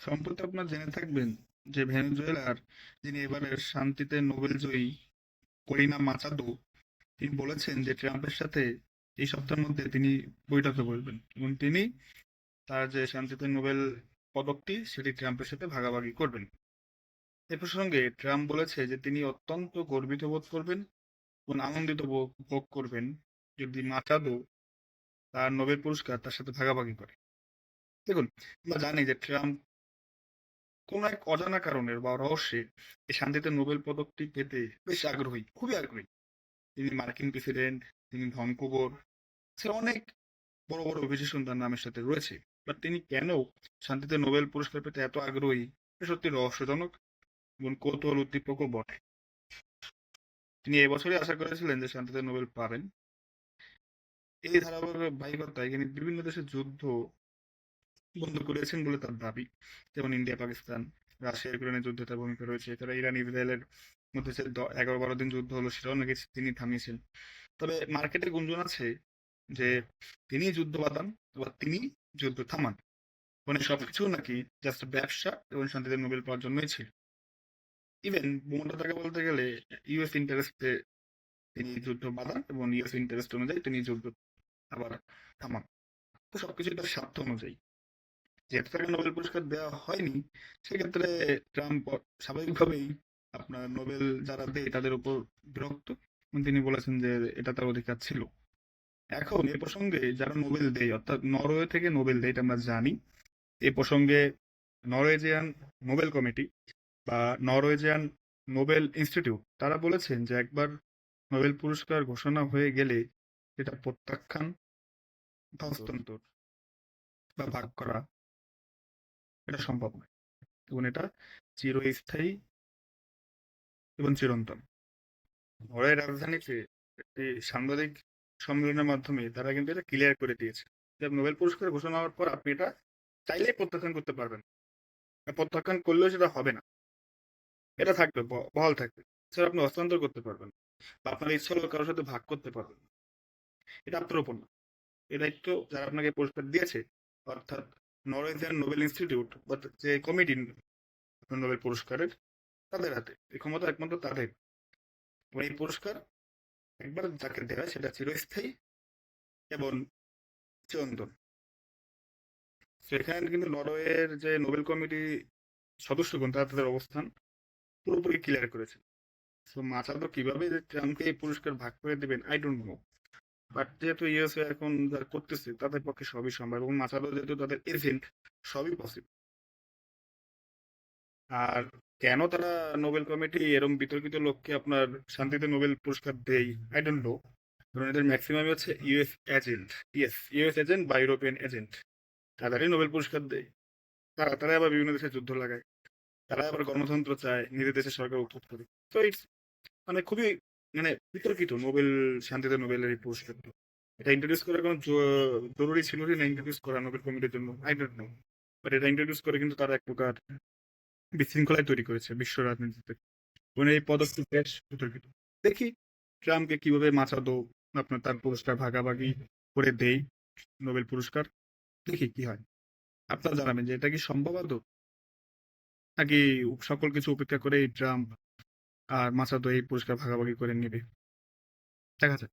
সম্প্রতি আপনারা জেনে থাকবেন যে ভেনেজুয়েলার যিনি এবারের শান্তিতে নোবেল জয়ী করিনা মাচাদো, তিনি বলেছেন যে ট্রাম্পের সাথে এই সপ্তাহের মধ্যে তিনি বৈঠকে বসবেন এবং তিনি তার যে শান্তিতে নোবেল পদকটি সেটি ট্রাম্পের সাথে ভাগাভাগি করবেন। এ প্রসঙ্গে ট্রাম্প বলেছে যে তিনি অত্যন্ত গর্বিত বোধ করবেন এবং আনন্দিত ভোগ করবেন যদি মাচাদো তার নোবেল পুরস্কার তার সাথে ভাগাভাগি করে। দেখুন, আমরা জানি যে ট্রাম্প কোন এক অজানা কারণের বা রহস্যে এই শান্তিতে নোবেল পদকটি পেতে বেশ আগ্রহী, খুবই আগ্রহী। তিনি মার্কিন প্রেসিডেন্ট, তিনি সে অনেক বড় বড় বিশেষণ তার নামের সাথে রয়েছে। বাট তিনি কেন শান্তিতে নোবেল পুরস্কার পেতে এত আগ্রহী সত্যি রহস্যজনক এবং কৌতূহল উদ্দীপকও বটে। তিনি এবছরই আশা করেছিলেন যে শান্তিতে নোবেল পাবেন। এই ধারাবাহিকতায় তিনি বিভিন্ন দেশের যুদ্ধ বন্ধ করেছেন বলে তার দাবি। যেমন ইন্ডিয়া, পাকিস্তান, রাশিয়া, ইউক্রেনের যুদ্ধে তার ভূমিকা রয়েছে। এছাড়া ইরান, ইসরায়েলের মধ্যে এগারো বারো দিন যুদ্ধ হলো, সেটাও নাকি তিনি থামিয়েছেন। তবে মার্কেটে গুঞ্জন আছে যে তিনি যুদ্ধ বাঁধান বা তিনি যুদ্ধ থামান। মানে সবকিছু নাকি জাস্ট ব্যবসা এবং শান্তিতে নোবেল পাওয়ার জন্যই ছিল। ইভেন মোটা তাকে বলতে গেলে ইউএস ইন্টারেস্টে তিনি যুদ্ধ বাঁধান এবং ইউএস ইন্টারেস্ট অনুযায়ী তিনি যুদ্ধ আবার থামান। তো সবকিছু তার স্বার্থ অনুযায়ী। তাকে নোবেল পুরস্কার দেওয়া হয়নি, সেক্ষেত্রে ট্রাম্প স্বাভাবিকভাবেই আপনার নোবেল যারা দেয় তাদের উপর বিরক্ত। তিনি বলেছেন যে এটা তার অধিকার ছিল। এখন এ প্রসঙ্গে যারা নোবেল দেয়, অর্থাৎ নরওয়ে থেকে নোবেল দেয়, এটা আমরা জানি। এ প্রসঙ্গে নরওয়েজিয়ান নোবেল কমিটি বা নরওয়েজিয়ান নোবেল ইনস্টিটিউট, তারা বলেছেন যে একবার নোবেল পুরস্কার ঘোষণা হয়ে গেলে এটা প্রত্যাখ্যান হস্তান্তর বা ভাগ করা এটা সম্ভব নয়। এবং এটা চিরস্থায়ী এবং চিরন্তন। নরওয়ের রাজধানীতে একটি সাংবাদিক সম্মেলনের মাধ্যমে তারা কিন্তু এটা ক্লিয়ার করে দিয়েছে নোবেল পুরস্কার ঘোষণা হওয়ার পর আপনি এটা চাইলেই প্রত্যাখ্যান করতে পারবেন। প্রত্যাখ্যান করলেও সেটা হবে না। এটা থাকবে বহাল থাকবে। স্যার আপনি হস্তান্তর করতে পারবেন বা আপনার ইচ্ছা হলো কারোর সাথে ভাগ করতে পারবেন এটা উপর না এই দায়িত্ব যারা আপনাকে পুরস্কার দিয়েছে, অর্থাৎ নরওয়েজিয়ান নোবেল ইনস্টিটিউট বা যে কমিটি নোবেল পুরস্কারের তাদের হাতে। এই ক্ষমতা একমাত্র তাদের। এবং এই পুরস্কার একবার যাকে দেওয়া সেটা চিরস্থায়ী এবং চিরন্তন। সেখানে কিন্তু নরওয়ের যে নোবেল কমিটি সদস্যগণ, তারা তাদের অবস্থান পুরোপুরি ক্লিয়ার করেছে। সো মাচাদো কীভাবে যে ট্রাম্পকে এই পুরস্কার ভাগ করে দেবেন আই ডোন্ট নো বাট যেহেতু ইউএসএ এখন যা করতেছে, তাদের পক্ষে সবই সম্ভব এবং মাচাদো যেহেতু তাদের এজেন্ট সবই পসিবল আর কেন তারা নোবেল কমিটি এরকম বিতর্কিত লোককে আপনার শান্তিতে নোবেল পুরস্কার দেয় আই ডোন্ট নো কারণ এদের ম্যাক্সিমাম হচ্ছে US agent yes US agent বা ইউরোপিয়ান এজেন্ট তাদেরই নোবেল পুরস্কার দেয়। তারা তারা আবার বিভিন্ন দেশে যুদ্ধ লাগায়। তারা আবার গণতন্ত্র চায় নিজের দেশের সরকার উত্তর করে। তো ইটস মানে খুবই মানে বিতর্কিত নোবেল, শান্তিতে নোবেলের পুরস্কার এটা ইন্ট্রোডিউস করার কোনো জরুরি ছিল না ইন্ট্রোডিউস করা নোবেল কমিটির জন্য? আই ডোন্ট নো বাট এটা ইন্ট্রোডিউস করে কিন্তু তারা এক প্রকার বিশৃঙ্খলাই তৈরি করেছে বিশ্ব রাজনীতিতে। মানে এই পদক্ষেপ বেশ বিতর্কিত। দেখি ট্রাম্পকে কীভাবে মাচাদো আপনার তার পুরস্কার ভাগাভাগি করে দেই নোবেল পুরস্কার। দেখি কি হয়। আপনারা জানাবেন যে এটা কি সম্ভব আদৌ? নাকি সকল কিছু উপেক্ষা করে এই ট্রাম্প আর মাসাদো এই পুরস্কার ভাগাভাগি করে নেবে। দেখা যাক।